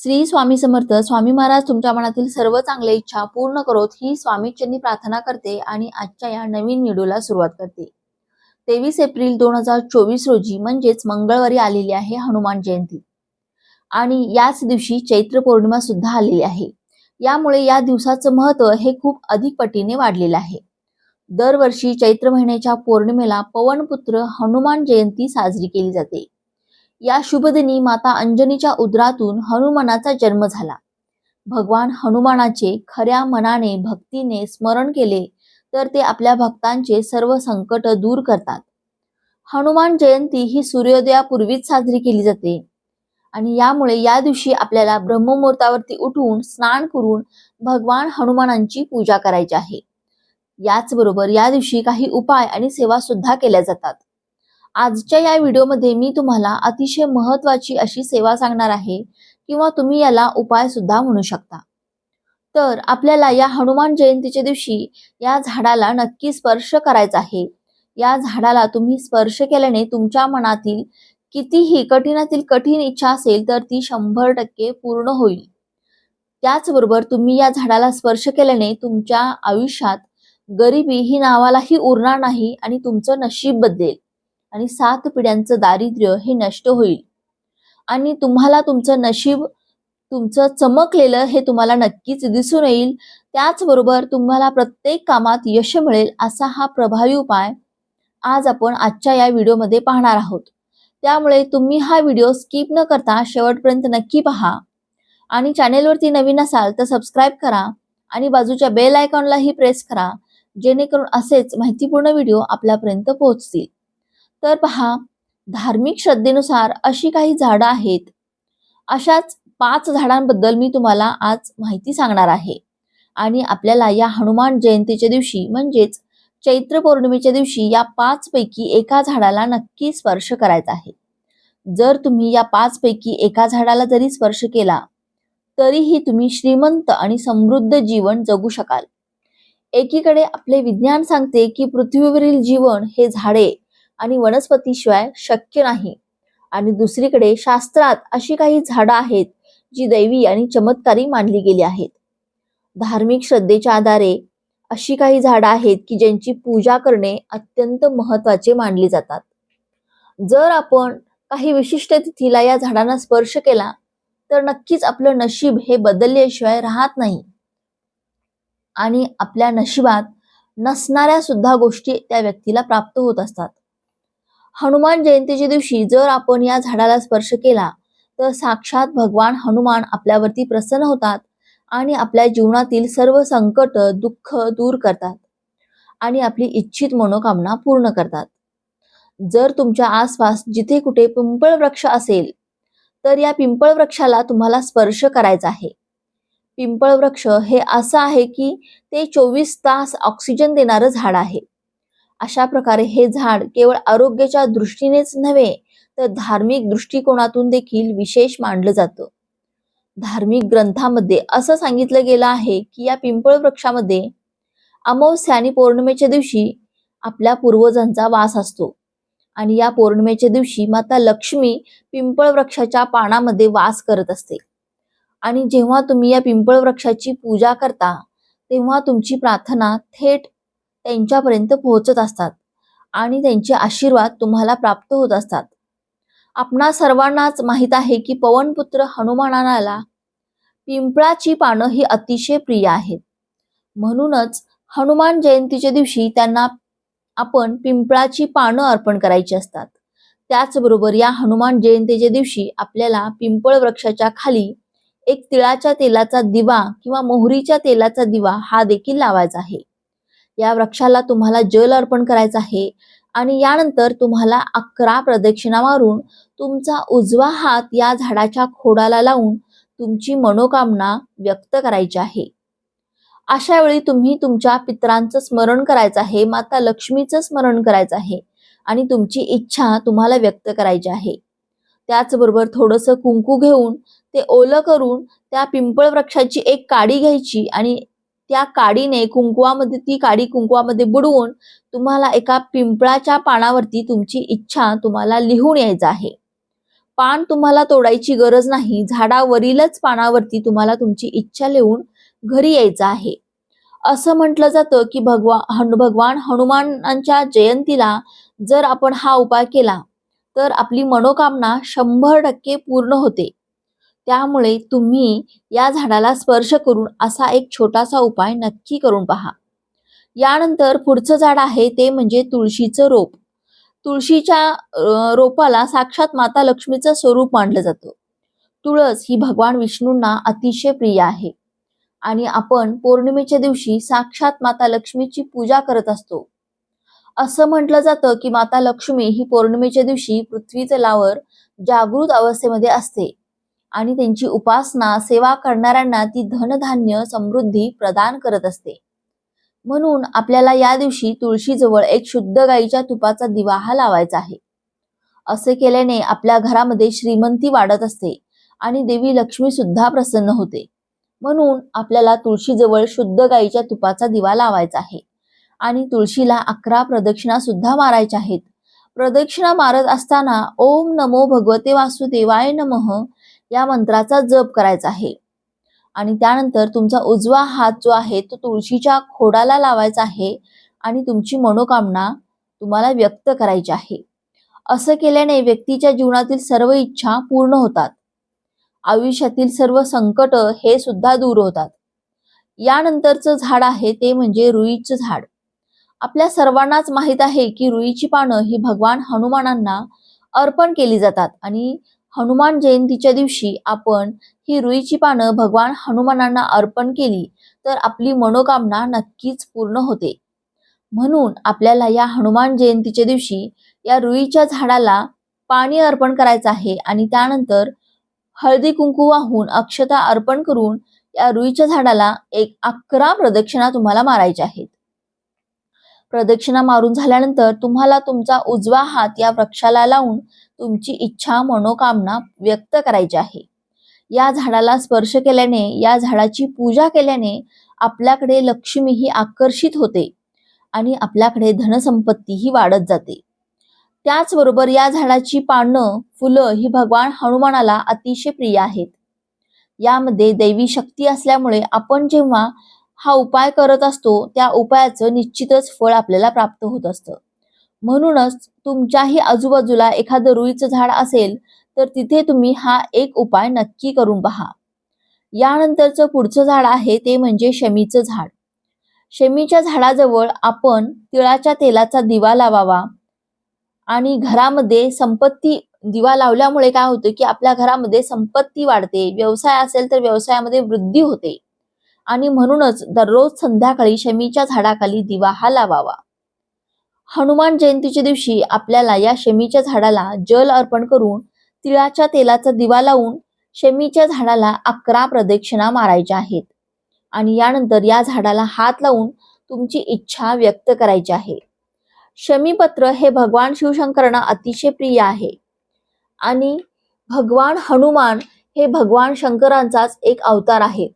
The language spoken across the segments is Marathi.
श्री स्वामी समर्थ स्वामी महाराज तुमच्या मनातील सर्व चांगल्या इच्छा पूर्ण करोत ही स्वामीच्यांनी प्रार्थना करते आणि आजच्या या नवीन व्हिडिओला सुरुवात करते. तेवीस एप्रिल दोन हजार चोवीस रोजी म्हणजेच मंगळवारी आलेली आहे हनुमान जयंती. आणि याच दिवशी चैत्र पौर्णिमा सुद्धा आलेली आहे. यामुळे या दिवसाचं महत्त्व हे खूप अधिक पटीने वाढलेलं आहे. दरवर्षी चैत्र महिन्याच्या पौर्णिमेला पवनपुत्र हनुमान जयंती साजरी केली जाते. या शुभदिनी माता अंजनीच्या उदरातून हनुमानाचा जन्म झाला. भगवान हनुमानाचे खऱ्या मनाने भक्तीने स्मरण केले तर ते आपल्या भक्तांचे सर्व संकट दूर करतात. हनुमान जयंती ही सूर्योदयापूर्वीच साजरी केली जाते. आणि यामुळे या दिवशी आपल्याला ब्रह्ममुहूर्तावरती उठून स्नान करून भगवान हनुमानांची पूजा करायची आहे. याचबरोबर या दिवशी काही उपाय आणि सेवा सुद्धा केल्या जातात. आजच्या या व्हिडिओमध्ये मी तुम्हाला अतिशय महत्वाची अशी सेवा सांगणार आहे किंवा तुम्ही याला उपाय सुद्धा म्हणू शकता. तर आपल्याला या हनुमान जयंतीच्या दिवशी या झाडाला नक्की स्पर्श करायचा आहे. या झाडाला तुम्ही स्पर्श केल्याने तुमच्या मनातील कितीही कठीणातील कठीण इच्छा असेल तर ती शंभर टक्के पूर्ण होईल. त्याचबरोबर तुम्ही या झाडाला स्पर्श केल्याने तुमच्या आयुष्यात गरिबी ही नावालाही उरणार नाही आणि तुमचं नशीब बदलेल. आणि सात पिढ्यांचं दारिद्र्य हे नष्ट होईल. आणि तुम्हाला तुमचं नशीब तुमचं चमकलेलं हे तुम्हाला नक्कीच दिसून येईल. त्याचबरोबर तुम्हाला प्रत्येक कामात यश मिळेल असा हा प्रभावी उपाय आज आपण आजच्या या व्हिडिओमध्ये पाहणार आहोत. त्यामुळे तुम्ही हा व्हिडिओ स्किप न करता शेवटपर्यंत नक्की पहा. आणि चॅनेलवरती नवीन असाल तर सबस्क्राईब करा आणि बाजूच्या बेल आयकॉनलाही प्रेस करा जेणेकरून असेच माहितीपूर्ण व्हिडिओ आपल्यापर्यंत पोहोचतील. तर पहा धार्मिक श्रद्धेनुसार अशी काही झाडं आहेत. अशाच पाच झाडांबद्दल मी तुम्हाला आज माहिती सांगणार आहे. आणि आपल्याला या हनुमान जयंतीच्या दिवशी म्हणजेच चैत्र पौर्णिमेच्या दिवशी या पाच पैकी एका झाडाला नक्की स्पर्श करायचा आहे. जर तुम्ही या पाच पैकी एका झाडाला जरी स्पर्श केला तरीही तुम्ही श्रीमंत आणि समृद्ध जीवन जगू शकाल. एकीकडे आपले विज्ञान सांगते की पृथ्वीवरील जीवन हे झाडे आणि वनस्पतीशिवाय शक्य नाही. आणि दुसरीकडे शास्त्रात अशी काही झाडं आहेत जी दैवी आणि चमत्कारी मानली गेली आहेत. धार्मिक श्रद्धेच्या आधारे अशी काही झाडं आहेत की ज्यांची पूजा करणे अत्यंत महत्त्वाचे मानली जातात. जर आपण काही विशिष्ट तिथीला या झाडांना स्पर्श केला तर नक्कीच आपलं नशीब हे बदलल्याशिवाय राहत नाही. आणि आपल्या नशिबात नसणाऱ्या सुद्धा गोष्टी त्या व्यक्तीला प्राप्त होत असतात. हनुमान जयंतीच्या दिवशी जर आपण या झाडाला स्पर्श केला तर साक्षात भगवान हनुमान आपल्यावरती प्रसन्न होतात आणि आपल्या जीवनातील सर्व संकट दुःख दूर करतात आणि आपली इच्छित मनोकामना पूर्ण करतात. जर तुमच्या आसपास जिथे कुठे पिंपळ वृक्ष असेल तर या पिंपळ वृक्षाला तुम्हाला स्पर्श करायचा आहे. पिंपळ वृक्ष हे असं आहे की ते चोवीस तास ऑक्सिजन देणारं झाड आहे. अशा प्रकारे हे झाड केवळ आरोग्याच्या दृष्टीनेच नव्हे तर धार्मिक दृष्टिकोनातून देखील विशेष मानलं जातं. धार्मिक ग्रंथामध्ये असं सांगितलं गेलं आहे की या पिंपळ वृक्षामध्ये अमावस्या आणि पौर्णिमेच्या दिवशी आपल्या पूर्वजांचा वास असतो. आणि या पौर्णिमेच्या दिवशी माता लक्ष्मी पिंपळ वृक्षाच्या पानामध्ये वास करत असते. आणि जेव्हा तुम्ही या पिंपळ वृक्षाची पूजा करता तेव्हा तुमची प्रार्थना थेट त्यांच्यापर्यंत पोहोचत असतात आणि त्यांचे आशीर्वाद तुम्हाला प्राप्त होत असतात. आपणा सर्वांनाच माहीत आहे की पवनपुत्र हनुमानाला पिंपळाची पानं ही अतिशय प्रिय आहेत. म्हणूनच हनुमान जयंतीच्या दिवशी त्यांना आपण पिंपळाची पानं अर्पण करायची असतात. त्याचबरोबर या हनुमान जयंतीच्या दिवशी आपल्याला पिंपळ वृक्षाच्या खाली एक तिळाच्या तेलाचा दिवा किंवा मोहरीच्या तेलाचा दिवा हा देखील लावायचा आहे. या वृक्षाला तुम्हाला जल अर्पण करायचं आहे. आणि यानंतर तुम्हाला अकरा प्रदक्षिणा मारून तुमचा उजवा हात या झाडाच्या खोडाला लावून तुमची मनोकामना व्यक्त करायची आहे. अशा वेळी तुम्ही तुमच्या पित्रांचं स्मरण करायचं आहे माता लक्ष्मीचं स्मरण करायचं आहे आणि तुमची इच्छा तुम्हाला व्यक्त करायची आहे. त्याचबरोबर थोडंसं कुंकू घेऊन ते ओलं करून त्या पिंपळ वृक्षाची एक काडी घ्यायची आणि त्या काडीने कुंकुवामध्ये ती काडी कुंकुवामध्ये बुडवून तुम्हाला एका पिंपळाच्या पानावरती तुमची इच्छा तुम्हाला लिहून यायचं आहे. पान तुम्हाला तोडायची गरज नाही. झाडावरीलच पानावरती तुम्हाला तुमची इच्छा लिहून घरी यायचं आहे. असं म्हटलं जातं की भगवा हनु भगवान हनुमानांच्या जयंतीला जर आपण हा उपाय केला तर आपली मनोकामना शंभर टक्के पूर्ण होते. त्यामुळे तुम्ही या झाडाला स्पर्श करून असा एक छोटासा उपाय नक्की करून पहा. यानंतर पुढचं झाड आहे ते म्हणजे तुळशीचं रोप. तुळशीच्या रोपाला साक्षात माता लक्ष्मीचं स्वरूप मानलं जातं. तुळस ही भगवान विष्णूंना अतिशय प्रिय आहे. आणि आपण पौर्णिमेच्या दिवशी साक्षात माता लक्ष्मीची पूजा करत असतो. असं म्हटलं जातं की माता लक्ष्मी ही पौर्णिमेच्या दिवशी पृथ्वी तलावर जागृत अवस्थेमध्ये असते. आणि त्यांची उपासना सेवा करणाऱ्यांना ती धनधान्य समृद्धी प्रदान करत असते. म्हणून आपल्याला या दिवशी तुळशीजवळ एक शुद्ध गाईच्या तुपाचा दिवा हा लावायचा आहे. असे केल्याने आपल्या घरामध्ये श्रीमंती वाढत असते आणि देवी लक्ष्मी सुद्धा प्रसन्न होते. म्हणून आपल्याला तुळशीजवळ शुद्ध गाईच्या तुपाचा दिवा लावायचा आहे. आणि तुळशीला अकरा प्रदक्षिणा सुद्धा मारायच्या आहेत. प्रदक्षिणा मारत असताना ओम नमो भगवते वासुदेवाय नमः या मंत्राचा जप करायचा आहे. आणि त्यानंतर तुमचा उजवा हात जो आहे तो तुळशीच्या खोडाला लावायचा आहे आणि तुमची मनोकामना तुम्हाला व्यक्त करायची आहे. असं केल्याने व्यक्तीच्या जीवनातील सर्व इच्छा पूर्ण होतात. आयुष्यातील सर्व संकट हे सुद्धा दूर होतात. यानंतरचं झाड आहे ते म्हणजे रुईचं झाड. आपल्या सर्वांनाच माहीत आहे की रुईची पानं ही भगवान हनुमानांना अर्पण केली जातात आणि हनुमान जयंतीच्या दिवशी आपण ही रुईची पानं भगवान हनुमानांना अर्पण केली तर आपली मनोकामना नक्कीच पूर्ण होते. म्हणून आपल्याला या हनुमान जयंतीच्या दिवशी या रुईच्या झाडाला पाणी अर्पण करायचं आहे आणि त्यानंतर हळदी कुंकू वाहून अक्षता अर्पण करून या रुईच्या झाडाला एक अकरा प्रदक्षिणा तुम्हाला मारायच्या आहेत. प्रदक्षिणा मारून झाल्यानंतर तुम्हाला तुमचा उजवा हात या वृक्षाला लावून तुमची इच्छा मनोकामना व्यक्त करायची आहे. या झाडाला स्पर्श केल्याने या झाडाची पूजा केल्याने आपल्याकडे लक्ष्मी ही आकर्षित होते आणि आपल्याकडे धनसंपत्ती ही वाढत जाते. त्याचबरोबर या झाडाची पानं फुलं ही भगवान हनुमानाला अतिशय प्रिय आहेत. यामध्ये दैवी शक्ती असल्यामुळे आपण जेव्हा हा उपाय करत असतो त्या उपायाचं निश्चितच फळ आपल्याला प्राप्त होत असतं. म्हणूनच तुमच्याही आजूबाजूला एखादं रुईचं झाड असेल तर तिथे तुम्ही हा एक उपाय नक्की करून पहा. यानंतरचं पुढचं झाड आहे ते म्हणजे शमीचं झाड. शमीच्या झाडाजवळ आपण तिळाच्या तेलाचा दिवा लावावा आणि घरामध्ये संपत्ती दिवा लावल्यामुळे काय होतं की आपल्या घरामध्ये संपत्ती वाढते. व्यवसाय असेल तर व्यवसायामध्ये वृद्धी होते. आणि म्हणूनच दररोज संध्याकाळी शमीच्या झाडाखाली दिवा हा लावावा. हनुमान जयंतीच्या दिवशी आपल्याला या शमीच्या झाडाला जल अर्पण करून तिळाच्या तेलाचा दिवा लावून शमीच्या झाडाला अकरा प्रदक्षिणा मारायच्या आहेत. आणि यानंतर या झाडाला हात लावून तुमची इच्छा व्यक्त करायची आहे. शमीपत्र हे भगवान शिवशंकरांना अतिशय प्रिय आहे. आणि भगवान हनुमान हे भगवान शंकरांचाच एक अवतार आहेत.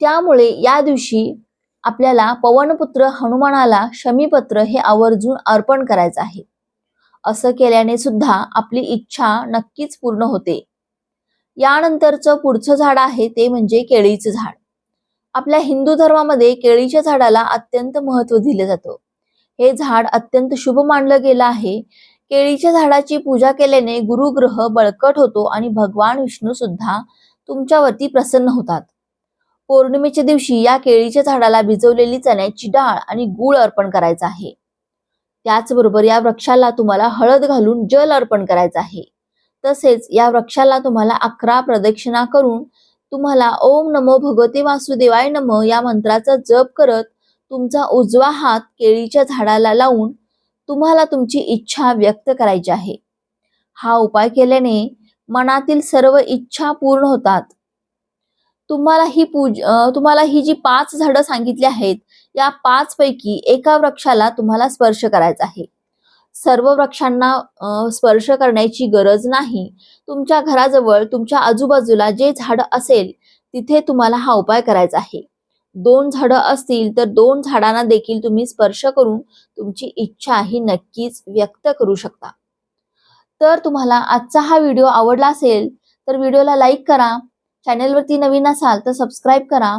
त्यामुळे या दिवशी आपल्याला पवनपुत्र हनुमानाला शमीपत्र हे आवर्जून अर्पण करायचं आहे. असं केल्याने सुद्धा आपली इच्छा नक्कीच पूर्ण होते. यानंतरचं पुढचं झाड आहे ते म्हणजे केळीचं झाड. आपल्या हिंदू धर्मामध्ये केळीच्या झाडाला अत्यंत महत्त्व दिलं जातं. हे झाड अत्यंत शुभ मानलं गेलं आहे. केळीच्या झाडाची पूजा केल्याने गुरुग्रह बळकट होतो आणि भगवान विष्णू सुद्धा तुमच्यावरती प्रसन्न होतात. पौर्णिमेच्या दिवशी या केळीच्या झाडाला भिजवलेली चण्याची डाळ आणि गूळ अर्पण करायचा आहे. त्याचबरोबर या वृक्षाला तुम्हाला हळद घालून जल अर्पण करायचं आहे. तसेच या वृक्षाला तुम्हाला अकरा प्रदक्षिणा करून तुम्हाला ओम नमो भगवते वासुदेवाय नम या मंत्राचा जप करत तुमचा उजवा हात केळीच्या झाडाला लावून तुम्हाला तुमची इच्छा व्यक्त करायची आहे. हा उपाय केल्याने मनातील सर्व इच्छा पूर्ण होतात. तुम्हाला ही पूज तुम्हाला ही जी पाच झाडं सांगितली आहेत या पाच पैकी एका वृक्षाला तुम्हाला स्पर्श करायचा आहे. सर्व वृक्षांना स्पर्श करण्याची गरज नाही. तुमच्या घराजवळ तुमच्या आजूबाजूला जे झाड असेल तिथे तुम्हाला हा उपाय करायचा आहे. दोन झाडं असतील तर दोन झाडांना देखील तुम्ही स्पर्श करून तुमची इच्छा ही नक्कीच व्यक्त करू शकता. तर तुम्हाला आजचा हा व्हिडिओ आवडला असेल तर व्हिडिओला लाईक करा. चॅनेलवरती नवीन असाल तर सबस्क्राईब करा.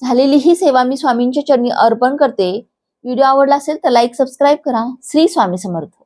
झालेली ही सेवा मी स्वामींच्या चरणी अर्पण करते. व्हिडिओ आवडला असेल तर लाईक सबस्क्राईब करा. श्री स्वामी समर्थ.